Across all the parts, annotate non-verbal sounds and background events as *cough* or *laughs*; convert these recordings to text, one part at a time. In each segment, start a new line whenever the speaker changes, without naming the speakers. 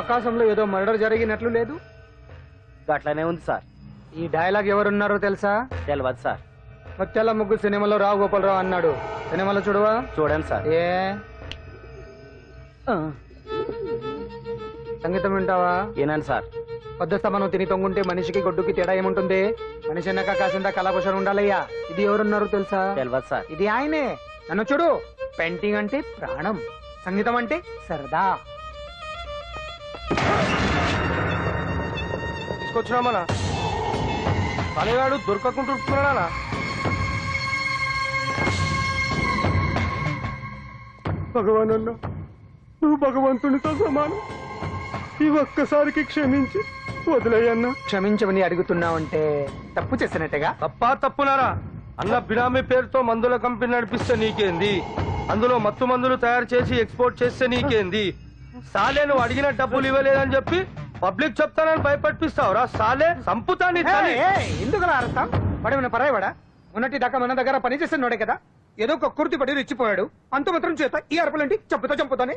ఆకాశంలో ఏదో మర్డర్ జరిగినట్లు లేదు?
అట్లానే ఉంది సార్.
ఈ డైలాగ్ ఎవరున్నారో తెలుసా?
తెలియదు సార్.
ముత్యాల ముగ్గు సినిమాలో రావు గోపాలరావు అన్నాడు. సినిమాలో చూడవా?
చూడండి సార్.
ఏ? సంగీతం వింటావా?
ఏనండి సార్.
పొద్దుస్తా మనం తిని తొంగుంటే మనిషికి గొడ్డుకి తేడా ఏముంటుంది? మనిషి అన్నాక కాసింత కళాభూషణ ఉండాలయ్యా? ఇది ఎవరున్నారు తెలుసా?
తెలియదు సార్.
ఇది ఆయనే. నన్ను చూడు. పెయింటింగ్ అంటే ప్రాణం. సంగీతం అంటే సరదా.
తీసుకొచ్చినామనా తలగాడు దొరకకుంటున్నాడా భగవాన్ అన్న నువ్వు భగవంతునితో సమానం. ఈ ఒక్కసారికి క్షమించి వదిలేయన్నా.
క్షమించమని అడుగుతున్నావంటే తప్పు చేసినట్టుగా?
తప్పా తప్పునారా అన్న బినామీ పేరుతో మందుల కంపెనీ నడిపిస్తే నీకేంది? అందులో మత్తు మందులు తయారు చేసి ఎక్స్పోర్ట్ చేస్తే నీకేంది? సాలే నువ్వు అడిగిన డబ్బులు ఇవ్వలేదని చెప్పి పబ్లిక్ చెప్తానని భయపడిపిస్తావురా సాలే సంపుతాని
ఎందుకు అర్థం పడేమన్నా పరాయవాడా ఉన్నటి దాకా మన దగ్గర పని చేస్తున్నాడే కదా? ఏదో ఒక కుర్తి పడి రెచ్చిపోయాడు అంత మాత్రం చేత ఈ అరపలేంటి? చంపుతా చంపుతానే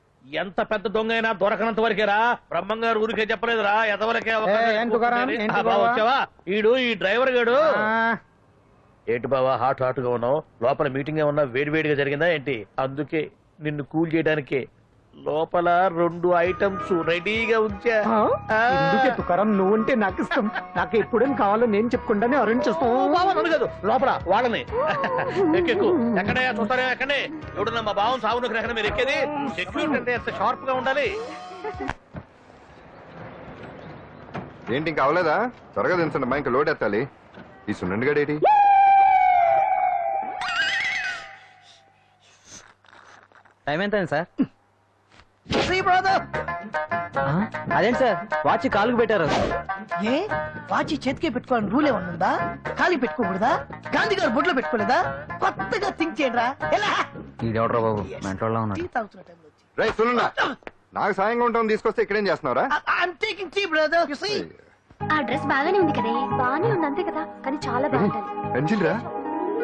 ఎంత పెద్ద దొంగ అయినా దొరకనంత వరకేరా బ్రహ్మంగారు ఊరికే చెప్పలేదురా. ఎదవలకే? వచ్చావా? ఈడు ఈ డ్రైవర్ గాడు. ఏంటి బావా హాట్ హాట్గా ఉన్నావు? లోపల మీటింగ్ ఏమన్నా వేడి వేడిగా జరిగిందా ఏంటి? అందుకే నిన్ను కూల్ చేయడానికి లోపల రెండు ఐటమ్స్ రెడీగా ఉంచా.
తుకారం? నువ్వుంటే నాకు ఇష్టం నాకు ఎప్పుడేం కావాలో నేను చెప్పుకుంటానే అరేంజ్ చేస్తాను
కాదు. లోపల వాళ్ళని. ఎక్కెక్కు ఎక్కడే చూస్తారా? ఎక్కడే. ఎవడన్నా మా బావం సాగునకు ఎక్కడ మీరు ఎక్కేది? సెక్యూరిటీ అంటే ఎంత షార్ప్గా ఉండాలి?
ఏంటి ఇంకా అవలేదా? త్వరగా దించండి. మా ఇంకా లోడ్ ఎత్తాలి. ఈ సున్నండి గడేటి
టైం ఎంత అయింది సార్
బ్రదర్
అదేంటి సార్? వాచ్ కాలుకు పెట్టారు.
ఏ? వాచి చేతికే పెట్టుకోవాలని రూల్ ఏమన్నా ఉందా ఖాళీ పెట్టుకోకూడదా? గాంధీ గారు బొడ్లో పెట్టుకోలేదా? కొత్తగా థింక్ చేయడరా? ఎలా?
ఇది ఎవడరా బాబు? మెంటోళ్ళ ఉన్నాడు
టీ తాగుతున్న టైంలో వచ్చి.
రై సున్నుండా నాకు సాయంగా ఉంటాం తీసుకొస్తే ఇక్కడేం చేస్తున్నారా
I'm taking tea brother you see
ఆ డ్రెస్ బాగానే ఉంది కదే. బాగానే ఉంది అంతే కదా. కానీ చాలా బాగుంటుంది.
పెన్సిల్ రా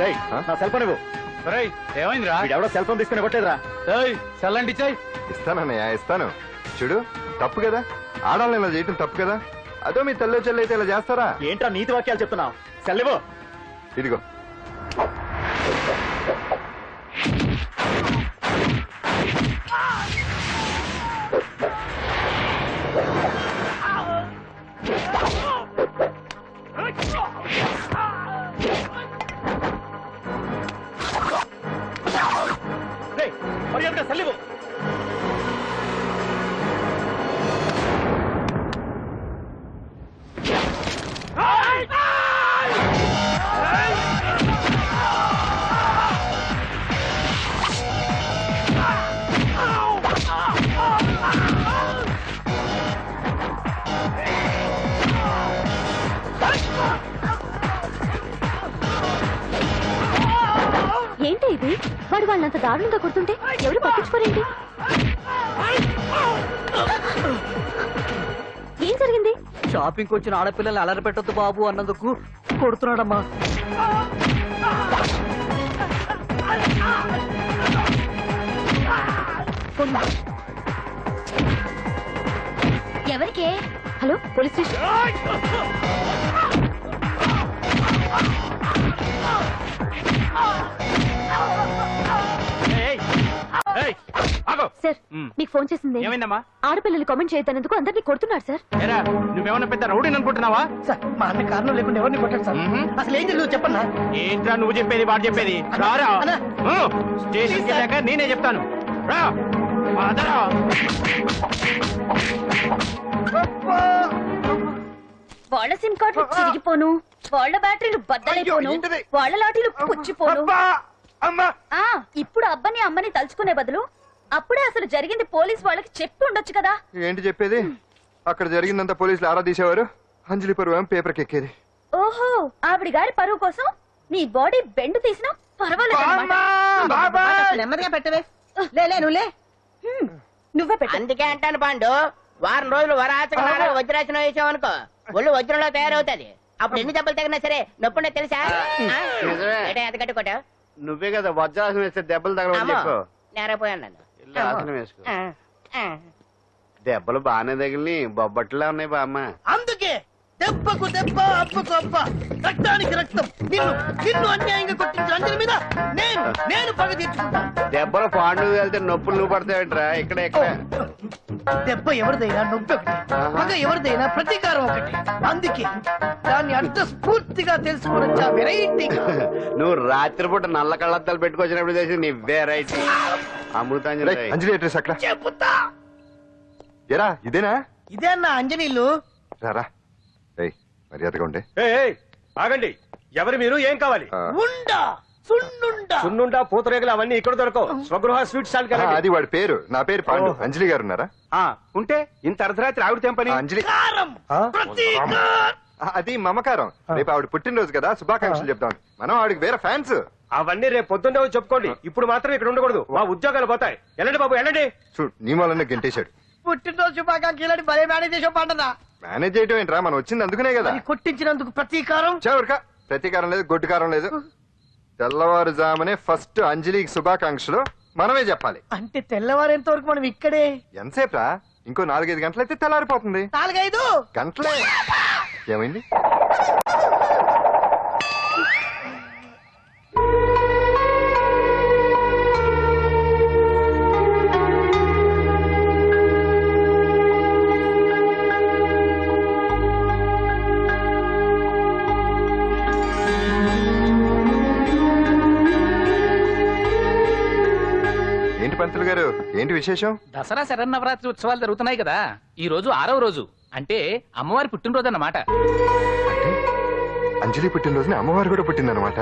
రేయ్,
ఆ?
నా సెల్ ఫోన్ ఇవ్వు.
ఏమైందిరా?
ఎవడో సెల్ ఫోన్ తీసుకుని కొట్టేదిరా
చల్లండి చాయ్
ఇస్తానన్నయ్య ఇస్తాను చూడు తప్పు కదా? ఆడాలని ఇలా చేయటం తప్పు కదా? అదో మీ తల్లో చెల్లి అయితే ఇలా చేస్తారా?
ఏంట్రా నీతి వాక్యాలు చెప్తున్నావు? సెల్ ఇవ్వు.
ఇదిగో.
వాడు వాళ్ళంత దారుణంగా కొడుతుంటే ఎవరు పట్టించుకోరేంటి? ఏం జరిగింది?
షాపింగ్ వచ్చిన ఆడపిల్లల్ని అలరి పెట్టొద్దు బాబు అన్నందుకు కొడుతున్నాడమ్మా.
ఎవరికే? Hello police station. సార్ మీకు ఫోన్ చేసింది.
ఏమైందమ్మా?
ఆడపిల్లలు కామెంట్ చేయొద్దనేందుకు అందరినీ కొడుతున్నాడు సార్.
ఏరా నువ్వేమన్నా పెద్ద రౌడీని అనుకుంటున్నావా?
సార్ మా అన్న కారణం లేకుండా ఎవరిని కొట్టాడు సార్. అసలు ఏం జరిగిందో చెప్పన్నా?
ఏంట్రా నువ్వు చెప్పేది వాడు చెప్పేది? రారా. స్టేషన్కి వెళ్ళాక నేనే చెప్తాను. రా.
వాళ్ళ సిమ్ కార్డులు చిరిగిపోను. వాళ్ళ బ్యాటరీలు బద్దలైపోను
ఏంటిది?
వాళ్ళ లాఠీలు పుచ్చిపోను
అమ్మా.
ఆ ఇప్పుడు అబ్బని అమ్మని తలుచుకునే బదులు అప్పుడే అసలు జరిగింది పోలీస్ వాళ్ళకి చెప్పి ఉండొచ్చు కదా.
ఏంటి చెప్పేది? అక్కడ జరిగిందంతా పోలీసులు ఆరా తీసేవారు? అంజలి పరువు పేపర్కి ఎక్కేది
ఓహో ఆవిడ గారి పరువు కోసం నీ బాడీ బెండ్ తీసినా పర్వాలేదు
నెమ్మదిగా పెట్టవే. లే లే నువ్వు లే.
హ్మ్, నువ్వే పెట్టు.
అందుకే అంటాను పాండు వారం రోజులు వరాచక వజ్రాసనం వేసామనుకో ఒళ్ళు వజ్రంలో తయారవుతుంది. అప్పుడు ఎన్ని దెబ్బలు తగినా సరే నొప్పుండే తెలుసా?
నువ్వే కదా వజ్రాసనం వేస్తే దెబ్బలు
నేరపోయాను నన్ను
వేసుకో.
ఆ.
దెబ్బలు బాగానే తగిలి బొబ్బట్లా ఉన్నాయి బామ్మ
అందుకే దెబ్బకు దెబ్బ అబ్బకు అబ్బ. రక్తానికి రక్తం. నిన్ను నిన్ను అన్యాయంగా కొట్టించిన మీద నేను నేను పగ తీర్చుకుంటాను.
దెబ్బలు పాండు వెళ్తే నొప్పులు నువ్వు పడతాయంట్రా ఇక్కడ ఇక్కడ.
దెబ్బ ఎవరిదైనా నొప్పి ఒకటి పగ ఎవరిదైనా ప్రతీకారం ఒకటి. అందుకే దాన్ని అర్థ స్ఫూర్తిగా తెలుసుకోవచ్చా వెరైటీ *laughs*
నువ్వు రాత్రిపూట నల్ల కళ్ళద్దాలు పెట్టుకొచ్చినప్పుడు చేసి నీ వెరైటీ అమృతాంజలి
అంజలి అడ్రస్ అక్కడ.
చెబుతా
ఎరా ఇదేనా?
ఇదే అన్న అంజనీలు.
రారా. మర్యాదగా ఉండే.
ఆగండి. ఎవరు మీరు? ఏం కావాలి?
ఉండా. సున్నుండా.
పూతరేగలు అవన్నీ ఇక్కడ దొరకవు. స్వగృహ స్వీట్ స్టాల్
ఆ, అది వాడి పేరు. నా పేరు పాండు. అంజలి గారు ఉన్నారా?
ఆ, ఉంటే ఇంత అర్ధరాత్రి ఆవిడ తెంపని
అంజలి.
కారం. ప్రతీకారం
ఆ, అది మమకారం. రేపు ఆవిడ పుట్టినరోజు కదా శుభాకాంక్షలు చెప్తాం మనం ఆవిడకి వేరే ఫ్యాన్స్.
అవన్నీ రేపు పొద్దున్నే చెప్పుకోండి. ఇప్పుడు మాత్రం ఇక్కడ ఉండకూడదు. మా ఉద్యోగాలు పోతాయి. వెళ్ళండి బాబు వెళ్ళండి.
చూడు నీ వల్లనే గెంటేశాడు.
పుట్టినరోజు శుభాకాంక్షలు భలే మేనేజ్ చేసావు పంటదా
మేనేజ్ చేయటం ఏంట్రా? మనం వచ్చింది అందుకునే కదా.
కొట్టించినందుకు ప్రతీకారం?
చవరిక ప్రతీకారం లేదు గొడ్డుకారం లేదు. తెల్లవారుజామునే ఫస్ట్ అంజలికి శుభాకాంక్షలు మనమే చెప్పాలి.
అంటే తెల్లవారేంత వరకు మనం ఇక్కడే?
ఎంతసేపురా? ఇంకో నాలుగైదు గంటలైతే తెల్లారిపోతుంది.
నాలుగైదు?
గంటలే. ఏమైంది? పంతులు గారు ఏంటి విశేషం?
దసరా శరన్నవరాత్రి ఉత్సవాలు జరుగుతున్నాయి కదా. ఈ రోజు ఆరవ రోజు. అంటే అమ్మవారి పుట్టినరోజు అన్నమాట.
అంజలి పుట్టినరోజున అమ్మవారు కూడా పుట్టిందనమాట